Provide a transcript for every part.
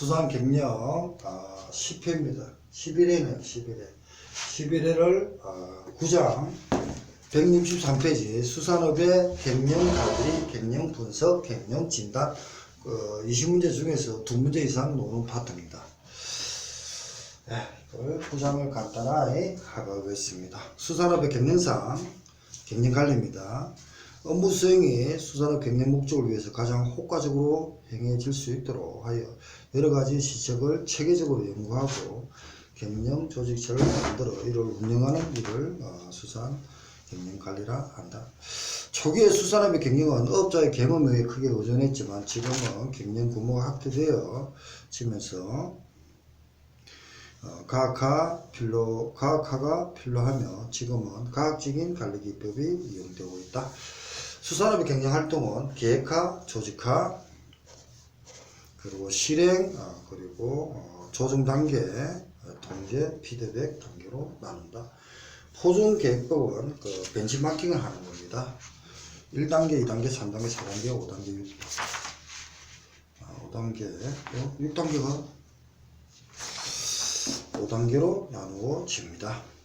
수산 경력 아, 10회입니다. 11회네요. 11회. 11회를 아, 9장 163페이지 수산업의 경영 관리, 경영 분석, 경영 진단 어, 20문제 중에서 두 문제 이상 노는 파트입니다. 네, 이걸 9장을 간단하게 하겠습니다. 수산업의 경영상, 경영 관리입니다. 업무 수행이 수산업 경영 목적을 위해서 가장 효과적으로 행해질 수 있도록 하여 여러 가지 시책을 체계적으로 연구하고 경영 조직체를 만들어 이를 운영하는 일을 어, 수산 경영 관리라 한다. 초기에 수산업의 경영은 업자의 경험에 크게 의존했지만 지금은 경영 규모가 확대되어 지면서 어, 과학화 필요, 과학화가 필요하며 지금은 과학적인 관리 기법이 이용되고 있다. 수산업의 경영 활동은 계획화, 조직화, 그리고 실행, 어, 그리고 어, 조정 단계, 어, 통제, 피드백 단계로 나눈다. 포준 계획법은 그 벤치마킹을 하는 겁니다. 1단계, 2단계, 3단계, 4단계, 5단계, 6, 아, 5단계, 6단계가 5단계로 나누어집니다.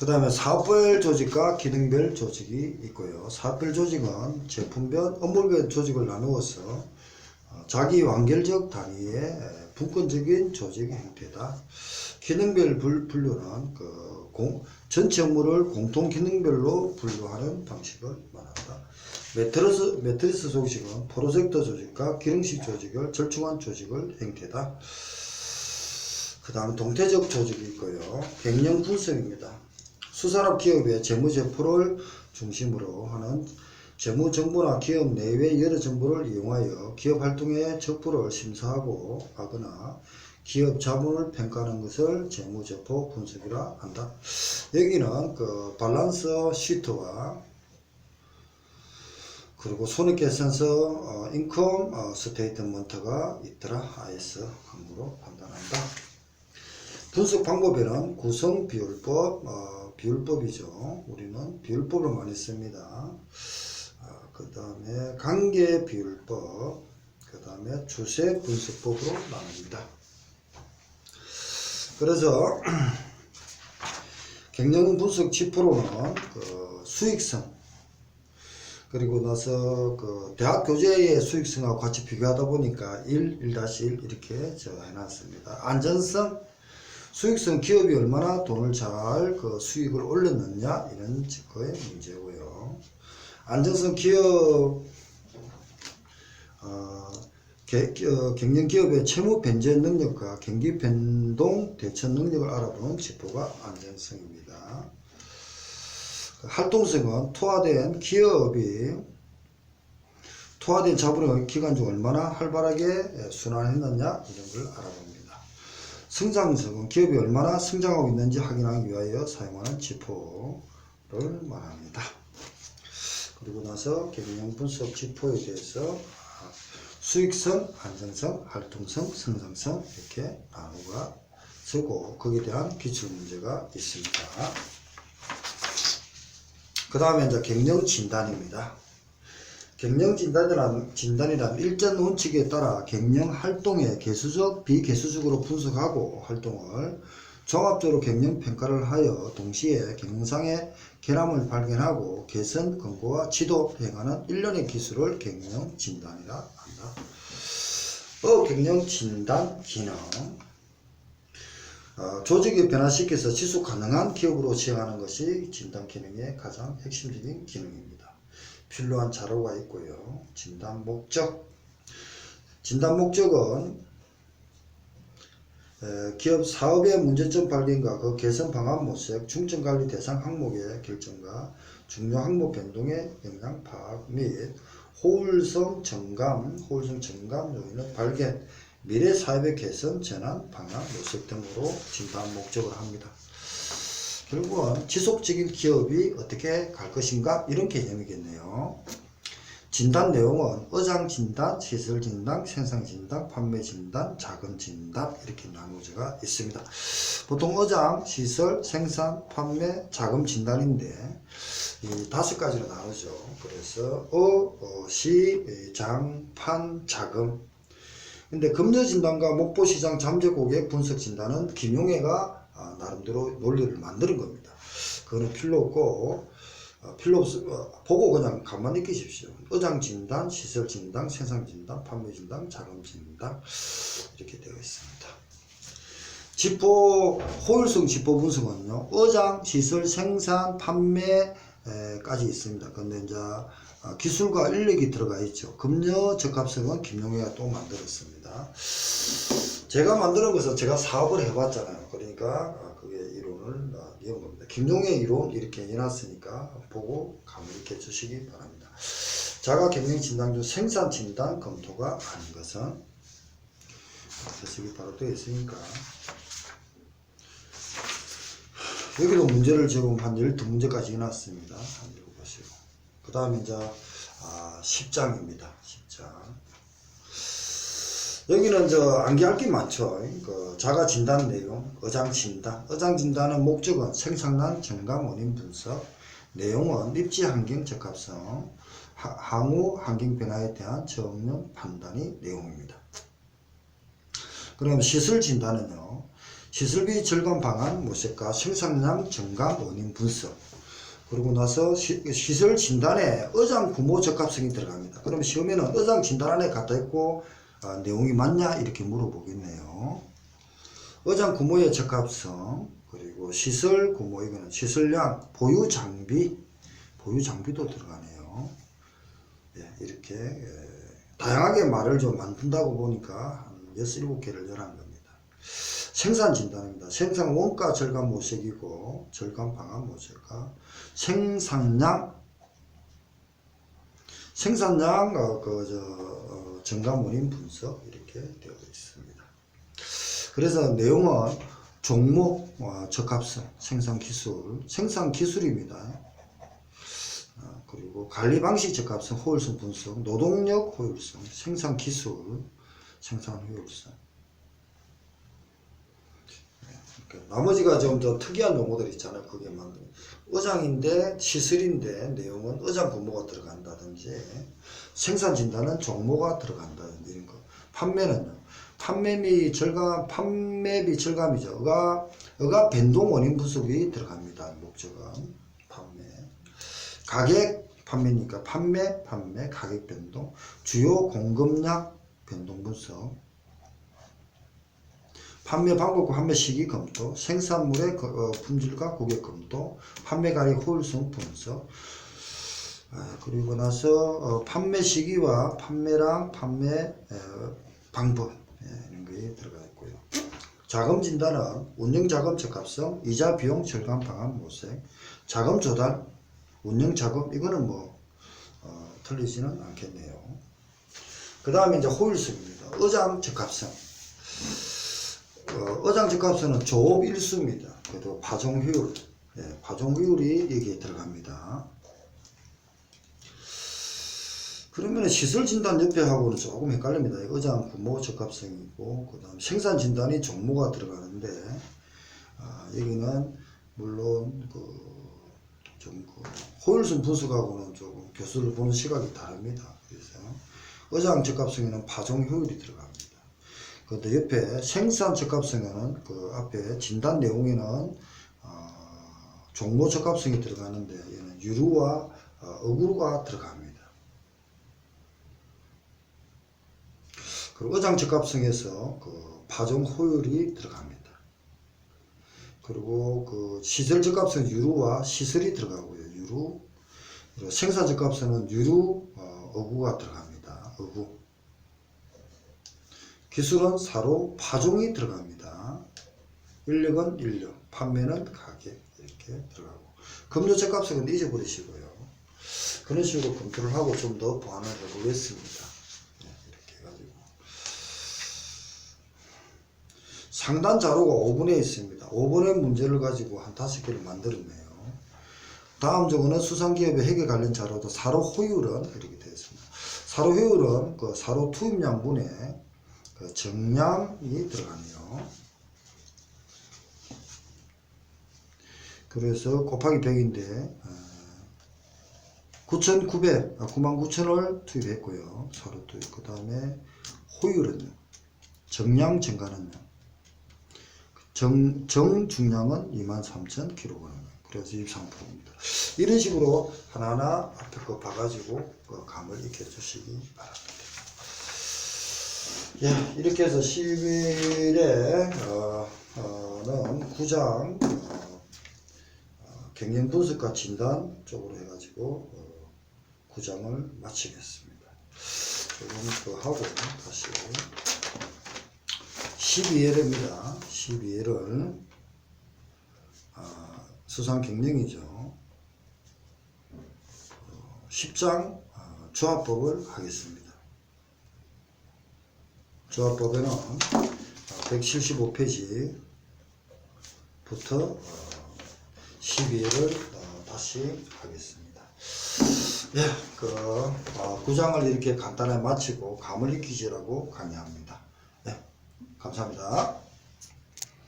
그 다음에 사업별 조직과 기능별 조직이 있고요. 사업별 조직은 제품별, 업무별 조직을 나누어서 어, 자기 완결적 단위의 분권적인 조직 형태다. 기능별 분- 분류는 그 공, 전체 업무를 공통 기능별로 분류하는 방식을 말한다. 매트리스, 매트리스 조직은 프로젝터 조직과 기능식 조직을 절충한 조직을 형태다. 그 다음 동태적 조직이 있고요. 경영 분석입니다. 수산업 기업의 재무제표를 중심으로 하는 재무정보나 기업 내외 여러 정보를 이용하여 기업 활동의 적부를 심사하고 하거나 기업 자본을 평가하는 것을 재무제표 분석이라 한다. 여기는 그 밸런스 시트와 그리고 손익계산서 어, 인컴 어, 스테이트먼트가 있더라 IS 함부로 판단한다. 분석 방법에는 구성 비율법, 어, 비율법이죠. 우리는 비율법을 많이 씁니다. 그 다음에 관계 비율법, 그 다음에 추세 분석법으로 나눕니다. 그래서 경영 분석 지표로는 그 수익성, 그리고 나서 그 대학 교재의 수익성하고 같이 비교하다 보니까 1, 1-1 이렇게 저 해놨습니다. 안전성, 수익성 기업이 얼마나 돈을 잘 그 수익을 올렸느냐 이런 거의 문제고요. 안전성 기업 어, 개- 어, 경영 기업의 채무 변제 능력과 경기 변동 대처 능력을 알아보는 지표가 안전성입니다. 그 활동성은 투하된 기업이 투하된 자본의 기간 중 얼마나 활발하게 순환했느냐 이런 걸 알아봅니다. 성장성은 기업이 얼마나 성장하고 있는지 확인하기 위하여 사용하는 지표를 말합니다. 그리고 나서 경영 분석 지표에 대해서 수익성, 안정성, 활동성, 성장성 이렇게 나누가 쓰고 거기에 대한 기출 문제가 있습니다. 그 다음에 이제 경영 진단입니다. 경영 진단이란, 진단이란 일전 원칙에 따라 경영 활동의 개수적, 비개수적으로 분석하고 활동을 종합적으로 경영 평가를 하여 동시에 경영상의 결함을 발견하고 개선, 권고와 지도, 행하는 일련의 기술을 경영 진단이라 한다. 어, 경영 진단 기능. 어, 조직을 변화시켜서 지속 가능한 기업으로 지향하는 것이 진단 기능의 가장 핵심적인 기능입니다. 필요한 자료가 있고요. 진단 목적. 진단 목적은 에, 기업 사업의 문제점 발견과 그 개선 방안 모색, 중점 관리 대상 항목의 결정과 중요 항목 변동의 영향 파악 및 호울성 점감, 호울성 점감 요인의 발견, 미래 사업의 개선, 전환, 방안, 모색 등으로 진단 목적을 합니다. 결국은 지속적인 기업이 어떻게 갈 것인가 이런 개념이겠네요. 진단 내용은 의장 진단, 시설 진단, 생산 진단, 판매 진단, 자금 진단 이렇게 나누어져 있습니다. 보통 의장, 시설, 생산, 판매, 자금 진단인데 이 다섯 가지로 나누죠. 그래서 어, 어, 시, 에, 장, 판, 자금. 근데 금융 진단과 목포 시장 잠재 고객 분석 진단은 김용혜가 아, 나름대로 논리를 만드는 겁니다. 그거는 필요 없고 어, 필요 없, 어, 보고 그냥 가만히 계십시오. 의장 진단, 시설 진단, 생산 진단, 판매 진단, 자금 진단 이렇게 되어 있습니다. 지포 호율성 지포 분석은요. 의장, 시설, 생산, 판매 까지 있습니다. 근데 이제 아, 기술과 인력이 들어가 있죠. 금융 적합성은 김용혜가 또 만들었습니다. 제가 만드는 것은 제가 사업을 해봤잖아요. 그러니까 아, 그게 이론을 아, 이은 겁니다. 김용의 이론 이렇게 해놨으니까 보고 감lik해 주시기 바랍니다. 자가 경영 진단 중 생산 진단 검토가 아닌 것은 해석이 바로 되어 있으니까 여기도 문제를 지금 한 12문제까지 해놨습니다. 한번 읽어보시고 그 다음에 이제 아, 10장입니다. 10장 여기는 저 암기할 게 많죠. 그 자가 진단 내용, 의장 진단. 의장 진단의 목적은 생산난 증감 원인 분석, 내용은 입지 환경 적합성, 하- 항후 환경 변화에 대한 정면 판단이 내용입니다. 그럼 시설 진단은요. 시설비 절감 방안 모색과 생산량 증감 원인 분석. 그러고 나서 시, 시설 진단에 의장 구모 적합성이 들어갑니다. 그럼 시험에는 의장 진단 안에 갖다 있고 아, 내용이 맞냐 이렇게 물어보겠네요. 의장 구모의 적합성 그리고 시설 구모 이거는 시설량 보유 장비 보유 장비도 들어가네요. 예, 이렇게 예, 다양하게 말을 좀 만든다고 보니까 한 6, 7개를 열한 겁니다. 생산 진단입니다. 생산 원가 절감 모색이고 절감 방안 모색과 생산량 생산량 어, 그저 어, 증감 원인 분석 이렇게 되어 있습니다. 그래서 내용은 종목 어, 적합성 생산 기술 생산 기술입니다. 어, 그리고 관리 방식 적합성 효율성 분석 노동력 효율성 생산 기술 생산 효율성 그러니까 나머지가 좀 더 특이한 용어들 있잖아요. 그게 만든 의장인데 시설인데 내용은 의장 근무가 들어간다든지 생산 진단은 종모가 들어간다든지 이런 거. 판매는요. 판매비 절감 판매비 절감이죠. 의가 의가 변동 원인 분석이 들어갑니다. 목적은 판매. 가격 판매니까 판매 판매 가격 변동 주요 공급량 변동 분석 판매 방법과 판매 시기 검토, 생산물의 거- 어, 품질과 고객 검토, 판매 가격 효율성 분석, 아, 그리고 나서 어, 판매 시기와 판매량, 판매 어, 방법 예, 이런 게 들어가 있고요. 자금 진단은 운영 자금 적합성, 이자 비용 절감 방안 모색, 자금 조달, 운영 자금 이거는 뭐 어, 틀리지는 않겠네요. 그 다음에 이제 효율성입니다. 의장 적합성. 어, 적합성은 조업 일수입니다. 그래도 파종 효율, 예, 파종 효율이 여기에 들어갑니다. 그러면 시설 진단 옆에 하고는 조금 헷갈립니다. 의장 구모 적합성이고, 그 다음 생산 진단이 종모가 들어가는데, 아, 여기는 물론 그, 좀 그, 효율성 분석하고는 조금 교수를 보는 시각이 다릅니다. 그래서 의장 적합성에는 파종 효율이 들어갑니다. 그런데 옆에 생산 적합성에는 그 앞에 진단 내용에는 어, 종모 적합성이 들어가는데 얘는 유루와 어, 어구가 들어갑니다. 그리고 의장 적합성에서 그 파종 효율이 들어갑니다. 그리고 그 시설 적합성 유루와 시설이 들어가고요. 유루 생산 적합성은 유루 어, 어구가 들어갑니다. 어구 기술은 사로 파종이 들어갑니다. 인력은 인력, 판매는 가격 이렇게 들어가고 금융 적합성은 잊어버리시고요. 그런 식으로 검토를 하고 좀 더 보완을 해보겠습니다. 네, 이렇게 해가지고 상단 자료가 5분에 있습니다. 5분의 문제를 가지고 한 다섯 개를 만들었네요. 다음 적어는 수상기업의 회계 관련 자료도 사로 호율은 이렇게 되어 있습니다. 사로 효율은 그 사로 투입량분에 그 정량이 들어가네요. 그래서 곱하기 100인데 9,900, 99,000을 투입했고요. 사로 투입. 그 다음에 호율은요. 정량 증가는요. 정, 정중량은 23,000kg. 그래서 23%입니다. 이런 식으로 하나하나 앞에 거 봐가지고 그 감을 익혀주시기 바랍니다. 예, 이렇게 해서 10일에 어, 는 9장 어, 어, 경영 분석과 진단 쪽으로 해가지고 어, 9장을 마치겠습니다. 조금 더 하고 다시 12회입니다. 12회를 아, 수상 경영이죠. 어, 10장 어, 조합법을 하겠습니다. 조합법에는 175페이지부터 12회를 어, 다시 하겠습니다. 예, 그 어, 구장을 이렇게 간단하게 마치고 감을 익히시라고 강의합니다. 네, 감사합니다.